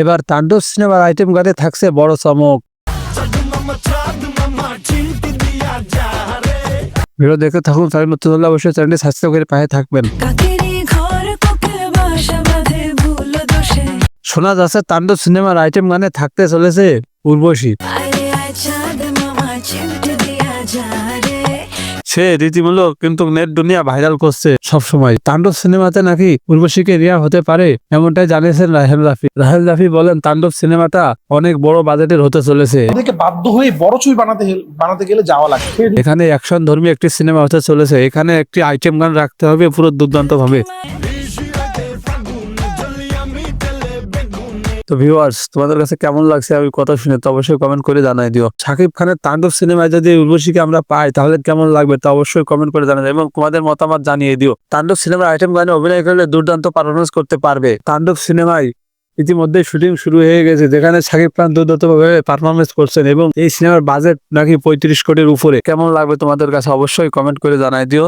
এবার তাণ্ডব সিনেমার আইটেম গানে থাকছে বড় চমক। ভিডিও দেখে থাকুন তাহলে নতুন হলে অবশ্যই চ্যানেলটি সাবস্ক্রাইব করে পাশে থাকবেন। শোনা যাচ্ছে তাণ্ডব সিনেমার আইটেম গানে থাকতে চলেছে উর্বশী। সে রীতিমূলক কিন্তু নেট দুনিয়া ভাইরাল করছে সবসময়। তাণ্ডব সিনেমাতে নাকি উর্বশীকে রিয়া হতে পারে এমনটাই জানিয়েছেন রাহেল রাফি। রাহেল রাফি বলেন তাণ্ডব সিনেমাটা অনেক বড় বাজেটের হতে চলেছে। বাধ্য হয়ে বড় ছবি বানাতে বানাতে গেলে যাওয়া লাগে এখানে অ্যাকশন ধর্মী একটি সিনেমা হতে চলেছে। এখানে একটি আইটেম গান রাখতে হবে পুরো দুর্দান্ত ভাবে তো ভিউয়ার্স তোমাদের কাছে কেমন লাগছে আমি কথা শুনে তো অবশ্যই কমেন্ট করে জানাই দিও। শাকিব খানের তাণ্ডব সিনেমায় যদি উর্বশীকে আমরা পাই, তাহলে কেমন লাগবে তা অবশ্যই কমেন্ট করে জানাই এবং তোমাদের মতামত জানিয়ে দিও। তাণ্ডব সিনেমার আইটেম গানে অভিনয় করলে দুর্দান্ত পারফরমেন্স করতে পারবে। তাণ্ডব সিনেমায় ইতিমধ্যে শুটিং শুরু হয়ে গেছে, যেখানে শাকিব খান দুর্দান্ত ভাবে পারফরমেন্স করছেন এবং এই সিনেমার বাজেট নাকি পঁয়ত্রিশ কোটির উপরে। কেমন লাগবে তোমাদের কাছে অবশ্যই কমেন্ট করে জানাই দিও।